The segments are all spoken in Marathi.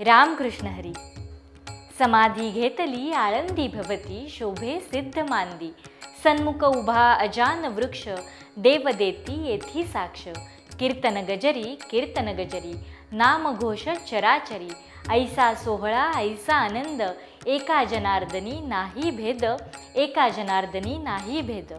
रामकृष्ण हरी. समाधी घेतली आळंदी भवती शोभे सिद्ध मांदी सन्मुख उभा अजान वृक्ष देव देती येथी साक्ष. कीर्तन गजरी कीर्तन गजरी नाम घोष चराचरी. ऐसा सोहळा ऐसा आनंद एका जनार्दनी नाही भेद एका जनार्दनी नाही भेद.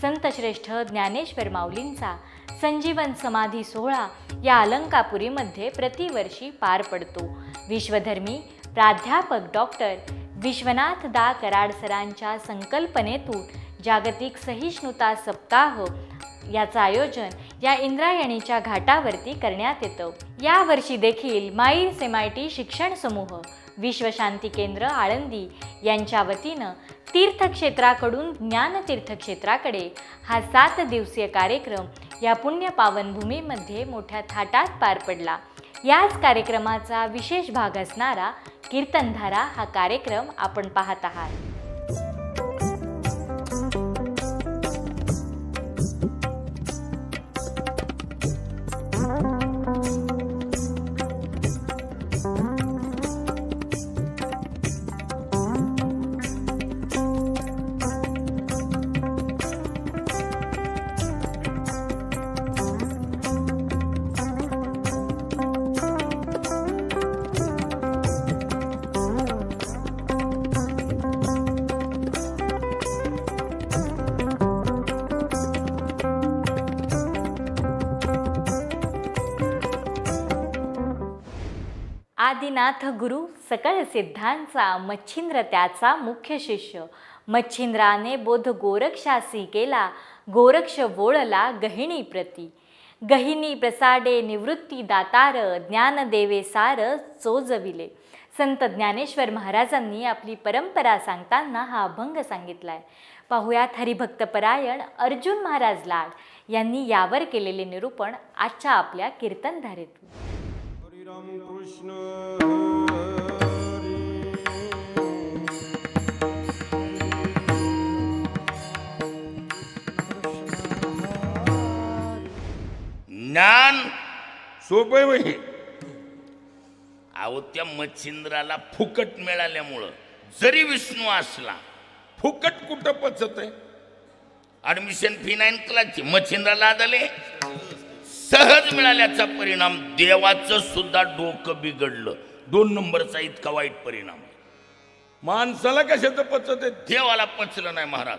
संतश्रेष्ठ ज्ञानेश्वर माऊलींचा संजीवन समाधी सोहळा या अलंकापुरीमध्ये प्रतिवर्षी पार पडतो. विश्वधर्मी प्राध्यापक डॉक्टर विश्वनाथ दा कराड सरांच्या संकल्पनेतून जागतिक सहिष्णुता सप्ताह याचं आयोजन या इंद्रायणीच्या घाटावरती करण्यात येतं. यावर्षी देखील माईर सेमायटी आय टी शिक्षण समूह विश्वशांती केंद्र आळंदी यांच्या वतीनं तीर्थक्षेत्राकडून ज्ञान तीर्थक्षेत्राकडे हा सात दिवसीय कार्यक्रम या पुण्य पावनभूमीमध्ये मोठ्या थाटात पार पडला. याच कार्यक्रमाचा विशेष भाग असणारा कीर्तनधारा हा कार्यक्रम आपण पाहत आहात. आदिनाथ गुरु सकळ सिद्धांचा मच्छिंद्र त्याचा मुख्य शिष्य. मच्छिंद्राने बोध गोरक्षासी केला गोरक्ष वोळला गहिणी प्रती. गहिनी प्रसाडे निवृत्ती दातार ज्ञान देवे सार चोजविले. संत ज्ञानेश्वर महाराजांनी आपली परंपरा सांगताना हा अभंग सांगितलाय. पाहुयात हरिभक्तपरायण अर्जुन महाराज लाड यांनी यावर केलेले निरूपण आजच्या आपल्या कीर्तनधारेतून. राम कृष्ण हरी। ज्ञान सोपं वही अहो त्या मच्छिंद्राला फुकट मिळाल्यामुळं जरी विष्णू असला फुकट कुठं पचत आहे ऍडमिशन फी नाईन क्लासची मच्छिंद्राला आदले? सहज मिळाल्याचा परिणाम देवाचं सुद्धा डोकं बिघडलं. दोन नंबरचा इतका वाईट परिणाम. माणसाला कशाचं पचत आहे देवाला पचलं नाही महाराज.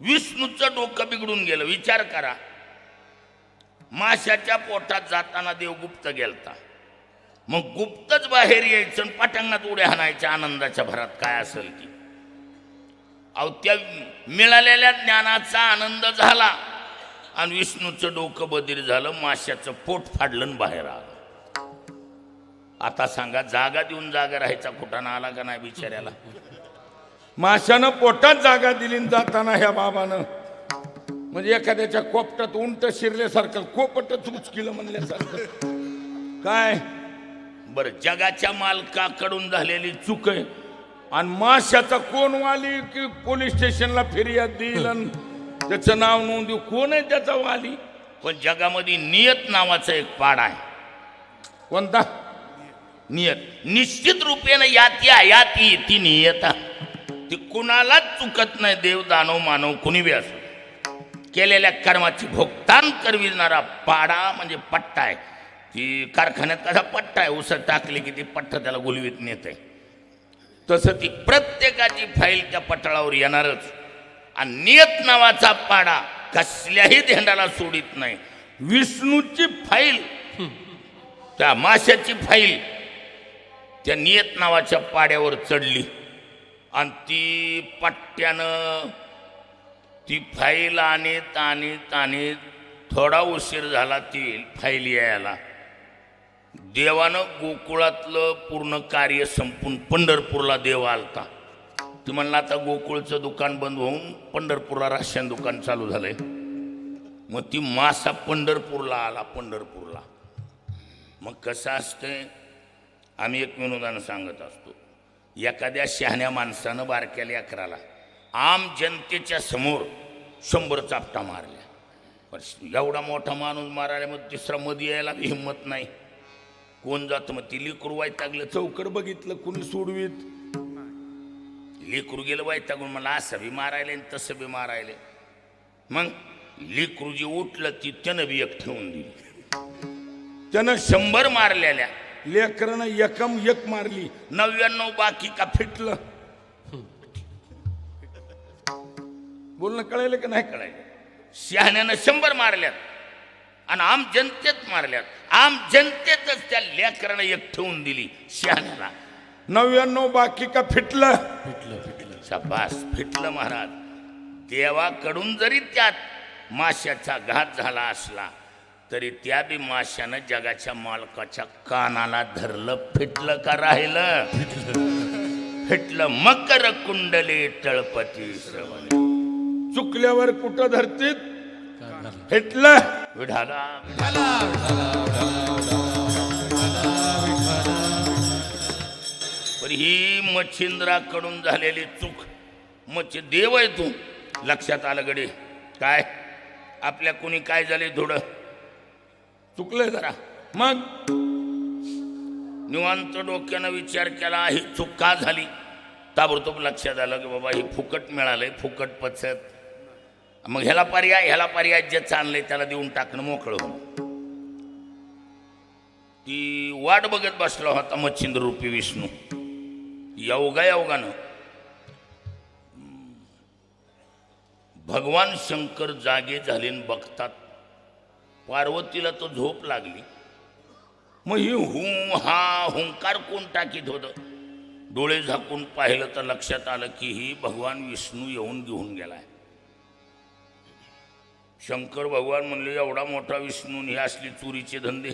विष्णूचं डोकं बिघडून गेलं. विचार करा. माशाच्या पोटात जाताना देव गुप्त गेलता. मग गुप्तच बाहेर यायचं आणि पटांगणात उड्या हाणायच्या आनंदाच्या भरात. काय असेल ती? अहो त्या मिळालेल्या ज्ञानाचा आनंद झाला. आणि विष्णूचं डोकं बधीर झालं माश्याचं पोट फाडलं बाहेर आलं. आता सांगा जागा देऊन जागा राहायचा कुठाना आला का नाही बिचाऱ्याला? माशानं पोटात जागा दिली जाताना ह्या बाबानं. म्हणजे एखाद्याच्या कोपटात उंट शिरल्यासारखं कोपटच उचकिलं म्हणल्यासारखं. काय? बर जगाच्या मालकाकडून झालेली चूक आहे. आणि माशाचा कोण वाली की पोलीस स्टेशनला फिर्याद देईल त्याचं नाव नोंद देऊ कोण आहे त्याचा वाली? पण जगामध्ये नियत नावाचा एक पाड आहे. कोणता? नियत. निश्चित रूपेनं याती याती ती नियत ती कुणालाच चुकत नाही देव दानव मानव कुणी बी असो. केलेल्या कर्माची भोगतान करविणारा पाडा म्हणजे पट्टा आहे. ती कारखान्यात कसा पट्टा आहे? उसळ टाकली की ती पट्टा त्याला गुलवीत नेत. आहे तसं ती प्रत्येकाची फाईल त्या पटळावर येणारच. आणि नियत नावाचा पाडा कसल्याही धेंडाला सोडित नाही. विष्णूची फाईल त्या माशाची फाईल त्या नियत नावाच्या पाड्यावर चढली. आणि ती पट्ट्यानं ती फाईल आणीत आणीत आणीत थोडा उशीर झाला ती फाईल यायला. देवानं गोकुळातलं पूर्ण कार्य संपून पंढरपूरला देव आलता. ती म्हणलं आता गोकुळचं दुकान बंद होऊन पंढरपूरला राशन दुकान चालू झालंय. मग ती मासा पंढरपूरला आला पंढरपूरला. मग कसं असतंय? आम्ही एक विनोदानं सांगत असतो. एखाद्या शहाण्या माणसानं बारक्याला अकराला आम जनतेच्या समोर शंभर चापटा मारल्या. पण एवढा मोठा माणूस मारायला मग तिसरा मध्ये यायला हिंमत नाही. कोण जातं मग ती लिकरू वाईट लागलं चौकड बघितलं कुणी सोडवीत. लेकरू गेलं वैतागून मला असं बी मारायले आणि तसं बी मारायले. मग लेकरू जे उठलं ती त्यानं बी एक ठेवून दिली. त्यानं शंभर मारलेल्या. लेकरानं एकम एक मारली. नव्याण्णव बाकी का फिटलं? बोलणं कळायलं का नाही कळायला? शहाण्यानं शंभर मारल्यात. आणि आम जनतेत मारल्यात. आम जनतेतच त्या लेकरानं एक ठेवून दिली. शहाण्याला. नव्याण्णव बाकी का फिटलं? शाबास. फिटलं महाराज. देवाकडून जरी त्यात माशाचा घात झाला असला तरी त्या बी माशानं जगाच्या मालकाच्या कानाला धरलं फिटलं का राहिलं? फिटलं मकर कुंडले तळपती श्रवण. चुकल्यावर कुठं धरतीत? फिटलं. विढाला पण ही मच्छिंद्राकडून झालेली चूक मच्छ देव आहे तू. लक्षात आलं गडी. काय? आपल्या कोणी काय झाले धुडं? चुकलंय जरा. मग? निवांत डोक्यानं विचार केला ही चूक का झाली? ताबडतोब लक्षात आलं की बाबा ही फुकट मिळालंय फुकट पचत. मग ह्याला पर्याय ह्याला पर्याय जे चाललंय त्याला देऊन टाकणं मोकळं ती वाट बघत बसला होता मच्छिंद्र रूपी विष्णू. योगा योगानं भगवान शंकर जागे झाले बघतात. पार्वतीला तो झोप लागली. मग ही हुं हा हुंकार कोण टाकीत होतं? डोळे झाकून पाहिलं तर लक्षात आलं की ही भगवान विष्णू येऊन घेऊन गेलाय. शंकर भगवान म्हणले एवढा मोठा विष्णू हे असली चोरीचे धंदे.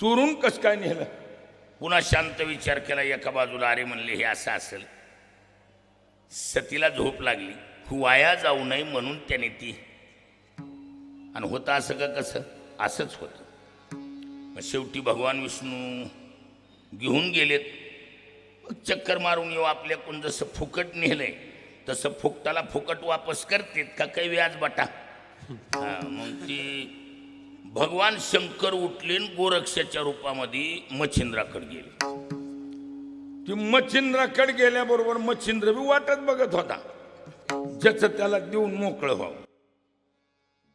चोरून कस काय नेलं? पुन्हा शांत विचार केला एका बाजूला अरे म्हणले हे असं असेल. सतीला झोप लागली. वाया जाऊ नये म्हणून त्याने ती. आणि होतं असं का कसं? असंच होतं. मग शेवटी भगवान विष्णू घेऊन गेलेत. चक्कर मारून येऊ आपल्याकडून जसं फुकट नेलंय तसं फुकटाला फुकट वापस करतेत का? काही व्याज बटा. मग ती भगवान शंकर उठले गोरक्षाच्या रूपामध्ये मच्छिंद्राकडे गेले. ती मच्छिंद्राकडे गेल्याबरोबर मच्छिंद्र बी वाटत बघत होता. ज्याच त्याला देऊन मोकळं व्हावं.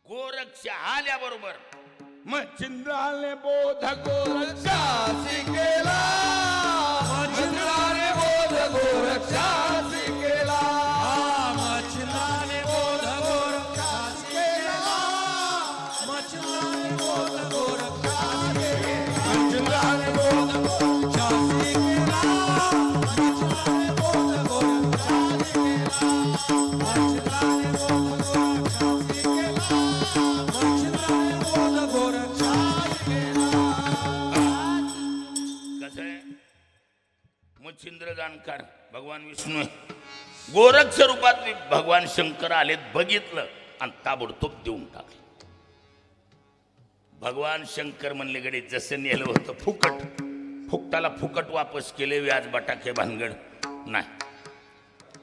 गोरक्ष आल्याबरोबर मच्छिंद्र आले बोध गोरक्षा केला. भगवान विष्णू गोरक्ष रूपात मी भगवान शंकर आलेत बघितलं आणि ताबडतोब देऊन टाकलं. भगवान शंकर म्हणले गडे जसं नेलं होतं फुकट. फुकटाला फुकट वापस केले व्याज बटाके भानगड. नाही.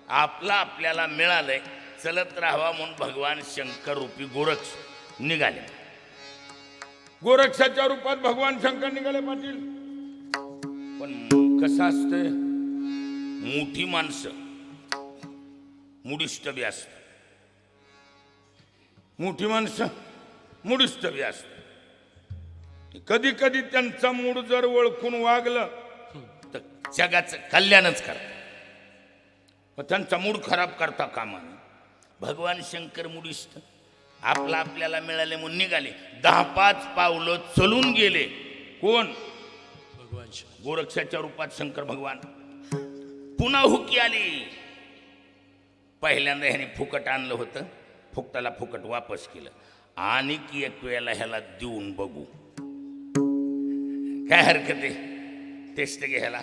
आपला आपल्याला मिळालंय चलत राहावा म्हणून भगवान शंकर रूपी गोरक्ष निघाले. गोरक्षाच्या रूपात भगवान शंकर निघाले पाटील. पण कसं असतंय? मोठी माणसं. मुडिष्ट बी असत मोठी माणसं मुडिष्ट बी असत कधी कधी त्यांचा मूड जर ओळखून वागलं तर जगाचं कल्याणच करत पण त्यांचा मूड खराब करता कामा. भगवान शंकर मुडिष्ट आपला आपल्याला मिळाले म्हणून निघाले. दहा पाच पावलं चलून गेले. कोण? गोरक्षाच्या रूपात शंकर भगवान. पुन्हा हुकी आली. पहिल्यांदा ह्याने फुकट आणलं होतं. फुकटाला फुकट वापस केलं. आणि की एक वेळेला ह्याला देऊन बघू. काय हरकत आहे? तेच ते ह्याला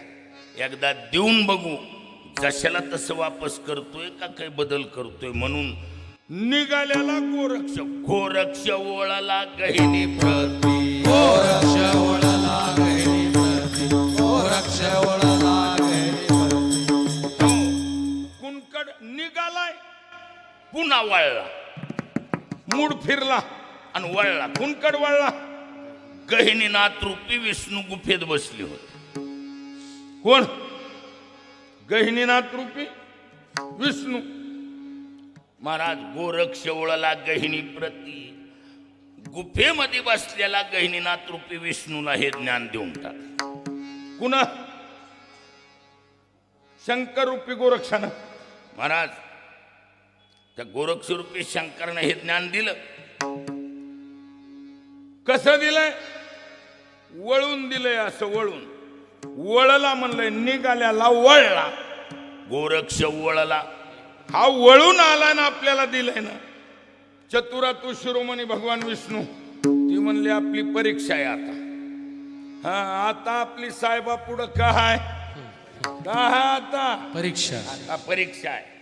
एकदा देऊन बघू. जशाला तसं वापस करतोय का काही बदल करतोय म्हणून. निघाल्याला गोरक्ष. गोरक्ष ओळाला गहिनी प्रती गोरक्ष पुन्हा वळला. मूड फिरला आणि वळला. कुणकड वळला. गहिनीनाथ रूपी विष्णू गुफेत बसले होते. कोण? गहिनीनाथ रूपी विष्णू. महाराज गोरक्ष ओळला गहिनी प्रती. गुफेमध्ये बसलेला गहिनीनाथ रूपी विष्णूला हे ज्ञान देऊन टाक. कुणा? शंकर रूपी गोरक्षानं. महाराज त्या गोरक्ष रूपी शंकरनं हे ज्ञान दिलं. कसं दिलंय? वळून दिलंय असं वळून. वळला म्हणलंय निघाल्याला वळला. गोरक्ष ओळला हा वळून आला ना आपल्याला दिलंय ना. चतुरा तू शिरोमणी भगवान विष्णू ती म्हणली आपली परीक्षा आहे आता. हा आता आपली साहेबा पुढं काय? काय आता? परीक्षा. आता परीक्षा आहे.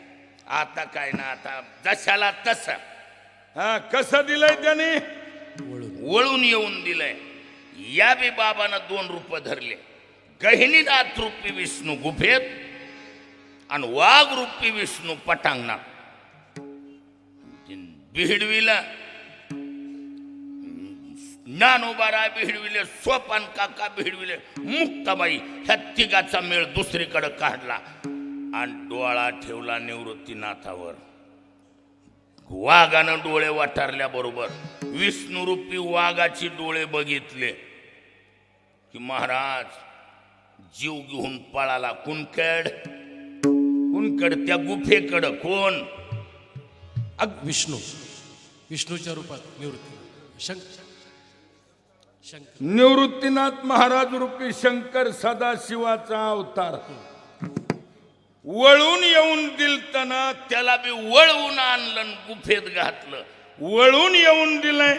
आता काय ना आता जशाला तसं. हा कसं दिलंय त्याने? वळून येऊन दिलंय. या बी बाबानं दोन रूप धरले. गहिनीनाथ रूपी विष्णू गुफेत आणि वाघ रूपी विष्णू पटांगणात. बिहडविला ज्ञानोबारा बिहडविले सोपान काका बिहडविले मुक्ताबाई ह्या तिघाचा मेळ दुसरीकडे काढला. आणि डोळा ठेवला निवृत्तीनाथावर. वाघानं डोळे वाटारल्याबरोबर विष्णुरूपी वाघाची डोळे बघितले. की महाराज जीव घेऊन पळाला कुणकड? कुणकड? त्या गुफेकडं. कोण? विष्णू. विष्णूच्या रूपात निवृत्ती. शंकर. शंकर. निवृत्तीनाथ महाराज रूपी शंकर सदाशिवाचा अवतार. वळून येऊन दिलतना त्याला बी वळवून आणलं आणि गुफेत घातलं. वळून येऊन दिलंय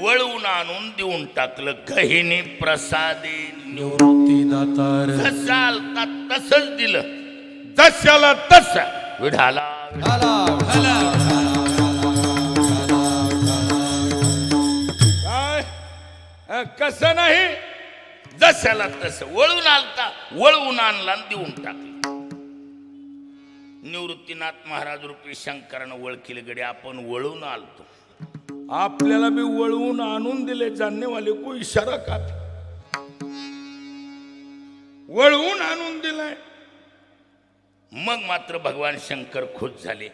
वळवून आणून देऊन टाकलं. गहिनी प्रसादे निवृत्ती दातार. जसं आलता तसंच दिलं. जशाला तसा. विढाला. काय? कसं नाही? जशाला तसं. वळून आलता वळवून आणला आणि देऊन टाकलं. निवृत्तीनाथ महाराज रूपी शंकरानं वळखील गडे आपण वळून आलतो. आपल्याला बी वळवून आणून दिले जाणेवाले को इशारा का वळवून आणून दिलाय. मग मात्र भगवान शंकर खुश झाले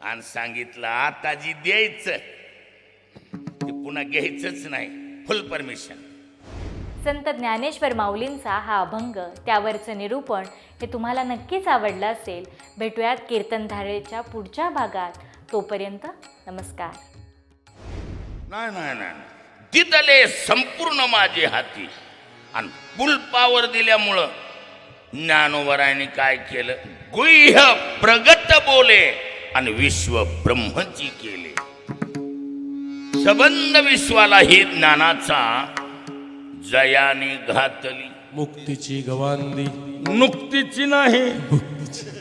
आणि सांगितलं आता जी द्यायचं. ते पुन्हा घ्यायचंच नाही. Full permission. संत ज्ञानेश्वर माऊलींचा हा अभंग त्यावरचं निरूपण हे तुम्हाला नक्कीच आवडलं असेल भेटूयात कीर्तनधारेच्या पुढच्या भागात. तोपर्यंत नमस्कार. नाही नाही नाही दिदले संपूर्ण माझे हाती आणि पुलपावर दिल्यामुळं ज्ञानोबरायने काय केलं? गुह्य प्रगत बोले आणि विश्व ब्रह्मची केले. सबंध विश्वाला हे ज्ञानाचा जयाने घातली. मुक्तीची गवांदी. नुकतीची नाही. मुक्तीची.